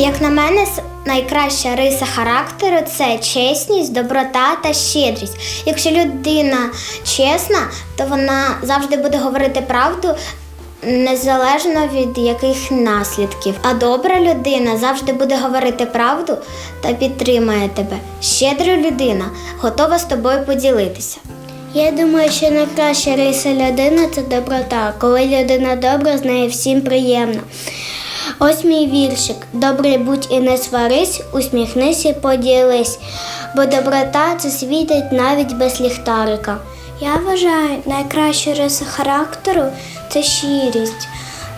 Як на мене, найкраща риса характеру це чесність, доброта та щедрість. Якщо людина чесна, то вона завжди буде говорити правду. Незалежно від яких наслідків. А добра людина завжди буде говорити правду та підтримає тебе. Щедра людина готова з тобою поділитися. Я думаю, що найкраща риса людини це доброта. Коли людина добра, з нею всім приємно. Ось мій віршик. Добрий будь і не сварись, усміхнись і поділись, бо доброта це світить навіть без ліхтарика. Я вважаю, найкраща риса характеру це щирість.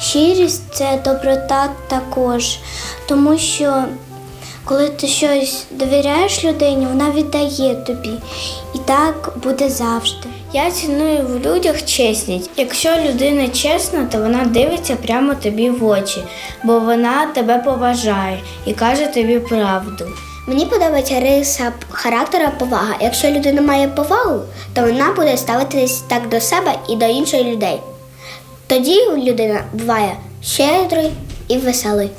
Щирість це доброта також, тому що коли ти щось довіряєш людині, вона віддає тобі. І так буде завжди. Я ціную в людях чесність. Якщо людина чесна, то вона дивиться прямо тобі в очі, бо вона тебе поважає і каже тобі правду. Мені подобається риса характера повага. Якщо людина має повагу, то вона буде ставитись так до себе і до інших людей. Тоді людина буває щедрий і веселий.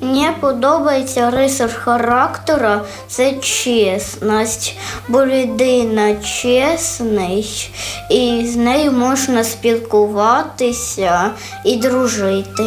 Мені подобається риса характеру це чесність, бо людина чесний, і з нею можна спілкуватися і дружити.